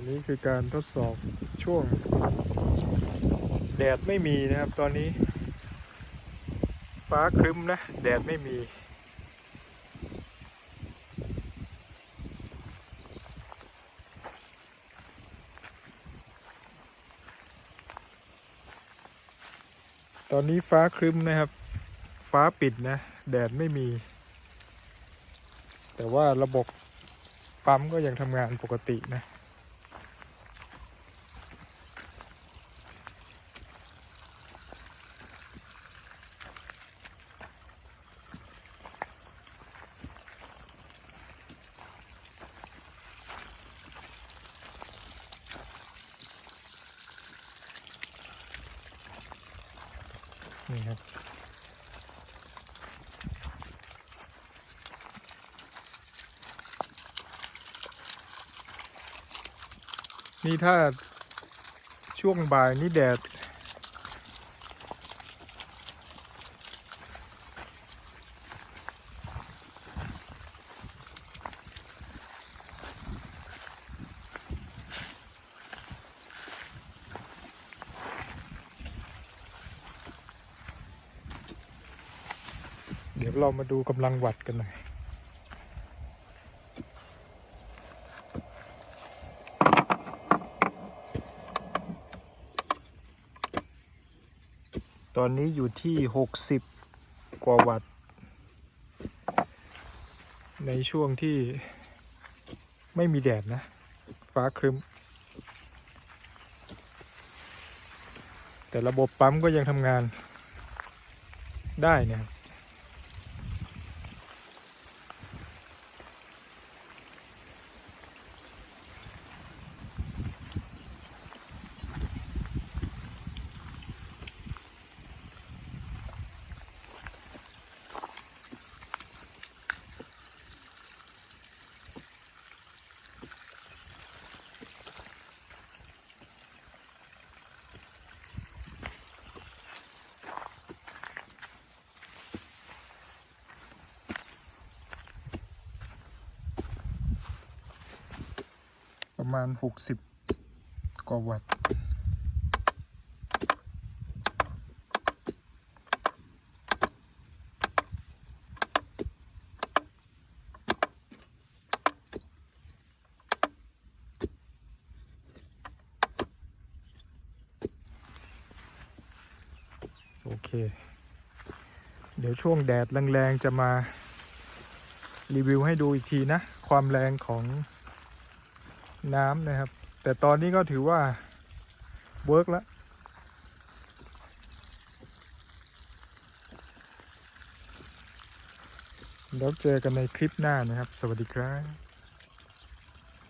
อันนี้คือการทดสอบช่วง แดดไม่มีนะครับตอนนี้ ฟ้าครึ้มนะ แดดไม่มีตอนนี้ฟ้าครึ้มนะครับ ฟ้าปิดนะ แดดไม่มี แต่ว่าระบบปั๊มก็ยังทำงานปกตินะ นี่ครับนี่ถ้าช่วงบ่ายนี่แดด เดี๋ยวเรามาดูกำลังวัดกันหน่อยตอนนี้อยู่ที่ 60 กว่าวัตต์ ในช่วงที่ไม่มีแดดนะ ฟ้าครึ้มแต่ระบบปั๊มก็ยังทำงานได้เนะ ประมาณ 60 กว่าวัตต์โอเค เดี๋ยวช่วงแดดแรงๆ จะมารีวิวให้ดูอีกทีนะ ความแรงของ น้ำนะครับ แต่ตอนนี้ก็ถือว่า เวิร์กแล้วแล้วเจอกันในคลิปหน้านะครับ สวัสดีครับ